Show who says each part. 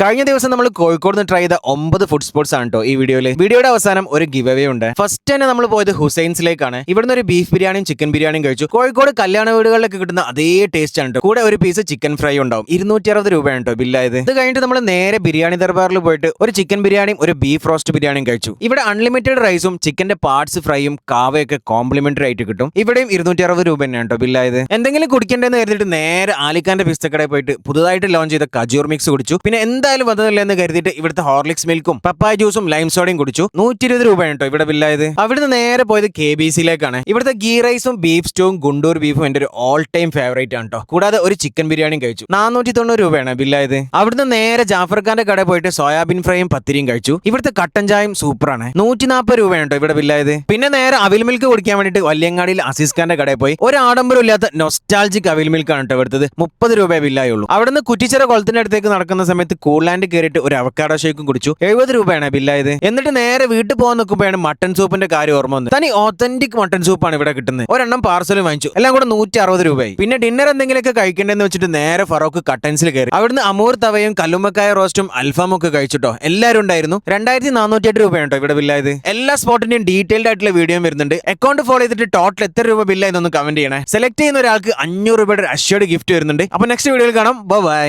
Speaker 1: കഴിഞ്ഞ ദിവസം നമ്മൾ കോഴിക്കോട് നിന്ന് ട്രൈ ചെയ്ത ഒമ്പത് ഫുഡ് സ്പോട്സ് ആണ് കേട്ടോ ഈ വീഡിയോയിൽ വീഡിയോയുടെ അവസാനം ഒരു ഗിവ് അവേ ഉണ്ട്. ഫസ്റ്റ് തന്നെ നമ്മൾ പോയത് ഹുസൈൻസിലേക്കാണ്. ഇവിടുന്ന് ഒരു ബീഫ് ബിരിയാണിയും ചിക്കൻ ബിരിയാണിയും കഴിച്ചു. കോഴിക്കോട് കല്യാണ വീടുകളിലൊക്കെ കിട്ടുന്ന അതേ ടേസ്റ്റ് ആണ് കൂടെ ഒരു പീസ് ചിക്കൻ ഫ്രൈ ഉണ്ടാവും. ഇരുന്നൂറ്റി അറുപത് രൂപയാണ് കേട്ടോ ബില്ലായത് ഇത് കഴിഞ്ഞിട്ട് നമ്മൾ നേരെ ബിരിയാണി ദർബാറിൽ പോയിട്ട് ഒരു ചിക്കൻ ബിരിയാണിയും ഒരു ബീഫ് റോസ്റ്റ് ബിരിയാണിയും കഴിച്ചു. ഇവിടെ അൺലിമിറ്റഡ് റൈസും ചിക്കന്റെ പാർട്സ് ഫ്രൈയും കാവയൊക്കെ കോംപ്ലിമെന്ററി ആയിട്ട് കിട്ടും. ഇവിടെയും ഇരുന്നൂറ്റി അറുപത് രൂപ തന്നെയാണ് കേട്ടോ ബില്ലായത് എന്തെങ്കിലും കുടിക്കേണ്ടതെന്ന് കരുതിയിട്ട് നേരെ ആലിക്കാന്റെ പിസ്തക്കടയിൽ പോയിട്ട് പുതുതായിട്ട് ലോഞ്ച് ചെയ്ത കജൂർ മിക്സ് കുടിച്ചു. പിന്നെ എന്തായാലും വന്നതല്ലേ എന്ന് കരുതിയിട്ട് ഇവിടുത്തെ ഹോർലിക്സ് മിൽക്കും പപ്പായ ജ്യൂസും ലൈം സോഡയും കുടിച്ചു. നൂറ്റി ഇരുപത് രൂപയാണ് കേട്ടോ ഇവിടെ ബില്ലായത് അവിടുന്ന് നേരെ പോയത് കെ ബി സിയിലേക്കാണ് ഇവിടുത്തെ ഗീ റൈസും ബീഫ് സ്റ്റൂവും ഗുണ്ടൂർ ബീഫും എന്റെ ഒരു ഓൾ ടൈം ഫേവറേറ്റ് ആണ് കേട്ടോ. കൂടാതെ ഒരു ചിക്കൻ ബിരിയാണിയും കഴിച്ചു. നാനൂറ്റി തൊണ്ണൂറ് രൂപയാണ് ബില്ലായത് അവിടുന്ന് നേരെ ജാഫർ ഖാന്റെ കടയിൽ പോയിട്ട് സോയാബീൻ ഫ്രൈയും പത്തിരിയും കഴിച്ചു. ഇവിടുത്തെ കട്ടൻ ചായയും സൂപ്പറാണ് നൂറ്റി നാൽപ്പത് രൂപയാണ് കേട്ടോ ഇവിടെ ബില്ലായത് പിന്നെ നേരെ അവിൽ മിൽക്ക് കുടിക്കാൻ വേണ്ടിയിട്ട് വല്യങ്ങാടിയിൽ അസീസ് ഖാന്റെ കടയിൽ പോയി. ഒരു ആഡംബരം ഇല്ലാത്ത നൊസ്റ്റാൾജിക് അവിൽ മിൽക്കാണ് കേട്ടോ ഇവിടുത്തത്. മുപ്പത് രൂപ ബില്ലായുള്ളൂ അവിടുന്ന് കുറ്റിച്ചിറ കുളത്തിന്റെ അടുത്തേക്ക് നടക്കുന്ന സമയത്ത് കൂൾലാൻഡ് കയറിയിട്ട് ഒരു അവക്കാടോ ഷേക്കും കുടിച്ചു. എഴുപത് രൂപയാണ് ബില്ലായത് എന്നിട്ട് നേരെ വീട്ടിൽ പോകാൻ നോക്കുമ്പോഴാണ് മട്ടൺ സൂപ്പിന്റെ കാര്യം ഓർമ്മ വന്നത്. തനി ഓത്തന്റിക് മട്ടൺ സൂപ്പാണ് ഇവിടെ കിട്ടുന്നത്. ഒരെണ്ണം പാർസലും വാങ്ങിച്ചു. എല്ലാം കൂടെ നൂറ്റി അറുപത് രൂപയായി. പിന്നെ ഡിന്നർ എന്തെങ്കിലുമൊക്കെ കഴിക്കേണ്ടെന്ന് വെച്ചിട്ട് നേരെ ഫറോക്ക് കട്ടൻസിൽ കയറി. അവിടുന്ന് അമൂർ തവയും കല്ലുമ്മക്കായ റോസ്റ്റും അൽഫാമും ഒക്കെ കഴിച്ചിട്ടോ. എല്ലാവരും ഉണ്ടായിരുന്നു. രണ്ടായിരത്തി നാനൂറ്റി എട്ട് രൂപയാണ് ഇവിടെ ബില്ലായത് എല്ലാ സ്പോട്ടിന്റെയും ഡീറ്റെയിൽഡ് ആയിട്ടുള്ള വീഡിയോ വരുന്നുണ്ട്. അക്കൗണ്ട് ഫോളോ ചെയ്തിട്ട് ടോട്ടൽ എത്ര രൂപ ബില്ലായെന്നൊന്ന് കമന്റ് ചെയ്യണേ. സെലക്ട് ചെയ്യുന്ന ഒരാൾക്ക് അഞ്ഞൂറ് രൂപയുടെ അഷ്യോഡ് ഗിഫ്റ്റ് വരുന്നുണ്ട്. അപ്പൊ നെക്സ്റ്റ് വീഡിയോയിൽ കാണാം. ബൈ